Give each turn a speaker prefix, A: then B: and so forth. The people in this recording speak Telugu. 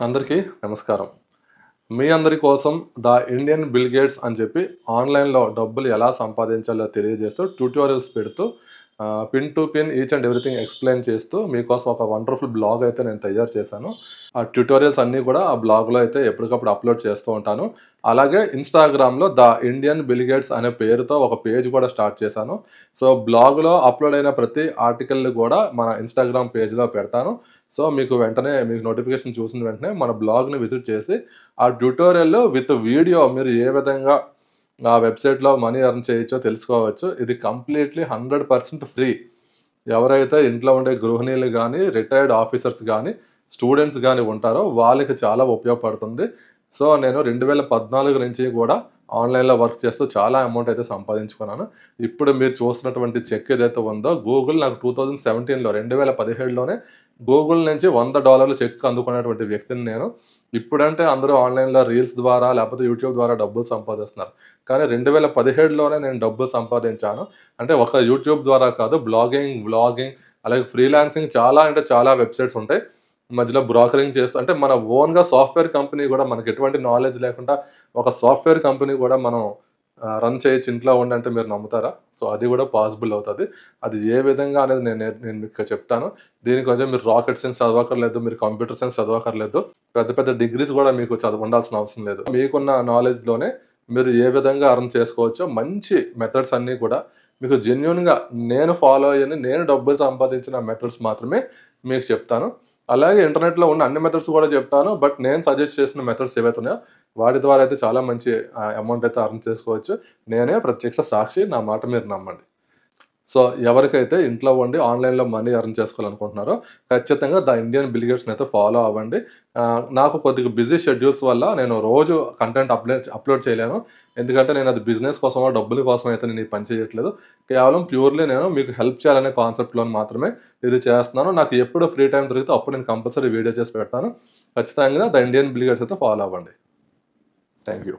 A: అందరికీ నమస్కారం. మీ అందరి కోసం ద ఇండియన్ బిల్ గేట్స్ అని చెప్పి ఆన్లైన్లో డబ్బులు ఎలా సంపాదించాలో తెలియజేస్తూ ట్యూటోరియల్స్ పెడుతూ pin to pin each and everything explain చేస్తూ మీకోసం ఒక వండర్ఫుల్ బ్లాగ్ అయితే నేను తయారు చేశాను. ఆ ట్యూటోరియల్స్ అన్నీ కూడా ఆ బ్లాగ్లో అయితే ఎప్పటికప్పుడు అప్లోడ్ చేస్తూ ఉంటాను. అలాగే ఇన్స్టాగ్రామ్లో ద ఇండియన్ బిలిగేట్స్ అనే పేరుతో ఒక పేజ్ కూడా స్టార్ట్ చేశాను. సో బ్లాగ్లో అప్లోడ్ అయిన ప్రతి ఆర్టికల్ని కూడా మన ఇన్స్టాగ్రామ్ పేజ్లో పెడతాను. సో మీకు వెంటనే మీకు నోటిఫికేషన్ చూసిన వెంటనే మన బ్లాగ్ని విజిట్ చేసి ఆ ట్యూటోరియల్ విత్ వీడియో మీరు ఏ విధంగా ఆ వెబ్సైట్లో మనీ ఎర్న్ చేయొచ్చో తెలుసుకోవచ్చు. ఇది కంప్లీట్లీ హండ్రెడ్ పర్సెంట్ ఫ్రీ. ఎవరైతే ఇంట్లో ఉండే గృహిణీలు కానీ రిటైర్డ్ ఆఫీసర్స్ కానీ స్టూడెంట్స్ కానీ ఉంటారో వాళ్ళకి చాలా ఉపయోగపడుతుంది. సో నేను రెండు వేల పద్నాలుగు నుంచి కూడా ఆన్లైన్లో వర్క్ చేస్తూ చాలా అమౌంట్ అయితే సంపాదించుకున్నాను. ఇప్పుడు మీరు చూస్తున్నటువంటి చెక్ ఏదైతే ఉందో గూగుల్ నాకు టూ థౌజండ్ సెవెంటీన్లో రెండు వేల పదిహేడులోనే గూగుల్ నుంచి వంద డాలర్లు చెక్ అందుకున్నటువంటి వ్యక్తిని నేను. ఇప్పుడంటే అందరూ ఆన్లైన్లో రీల్స్ ద్వారా లేకపోతే యూట్యూబ్ ద్వారా డబ్బులు సంపాదిస్తున్నారు. కానీ రెండు వేల పదిహేడులోనే నేను డబ్బులు సంపాదించాను. అంటే ఒక యూట్యూబ్ ద్వారా కాదు బ్లాగింగ్ వ్లాగింగ్ అలాగే ఫ్రీలాన్సింగ్ చాలా అంటే చాలా వెబ్సైట్స్ ఉంటాయి. మధ్యలో బ్రోకరింగ్ చేస్తూ అంటే మన ఓన్గా సాఫ్ట్వేర్ కంపెనీ కూడా మనకి ఎటువంటి నాలెడ్జ్ లేకుండా ఒక సాఫ్ట్వేర్ కంపెనీ కూడా మనం రన్ చేయొచ్చు ఇంట్లో ఉండి అంటే మీరు నమ్ముతారా? సో అది కూడా పాసిబుల్ అవుతుంది. అది ఏ విధంగా అనేది నేను నేను మీకు చెప్తాను. దీనికోసం మీరు రాకెట్ సైన్స్ చదవకర్లేదు మీరు కంప్యూటర్ సైన్స్ చదవకర్లేదు పెద్ద పెద్ద డిగ్రీస్ కూడా మీకు చదువు ఉండాల్సిన అవసరం లేదు. మీకున్న నాలెడ్జ్లోనే మీరు ఏ విధంగా అర్న్ చేసుకోవచ్చో మంచి మెథడ్స్ అన్నీ కూడా మీకు జెన్యున్గా నేను ఫాలో అయ్యని నేను డబ్బులు సంపాదించిన మెథడ్స్ మాత్రమే మీకు చెప్తాను. అలాగే ఇంటర్నెట్లో ఉన్న అన్ని మెథడ్స్ కూడా చెప్తాను బట్ నేను సజెస్ట్ చేసిన మెథడ్స్ ఏవైతున్నాయో వాటి ద్వారా అయితే చాలా మంచి అమౌంట్ అయితే అర్న్ చేసుకోవచ్చు. నేనే ప్రత్యక్ష సాక్షి నా మాట మీరు నమ్మండి. సో ఎవరికైతే ఇంట్లో ఉండి ఆన్లైన్లో మనీ అర్న్ చేసుకోవాలనుకుంటున్నారో ఖచ్చితంగా ద ఇండియన్ బిలిగేట్స్ని అయితే ఫాలో అవ్వండి. నాకు కొద్దిగా బిజీ షెడ్యూల్స్ వల్ల నేను రోజు కంటెంట్ అప్లోడ్ అప్లోడ్ చేయలేను. ఎందుకంటే నేను అది బిజినెస్ కోసమో డబ్బుల కోసం అయితే నేను పని చేయట్లేదు. కేవలం ప్యూర్లీ నేను మీకు హెల్ప్ చేయాలనే కాన్సెప్ట్లో మాత్రమే ఇది చేస్తున్నాను. నాకు ఎప్పుడు ఫ్రీ టైం దొరికితే అప్పుడు నేను కంపల్సరీ వీడియో చేసి పెడతాను. ఖచ్చితంగా ద ఇండియన్ బిలిగేట్స్ అయితే ఫాలో అవ్వండి. Thank you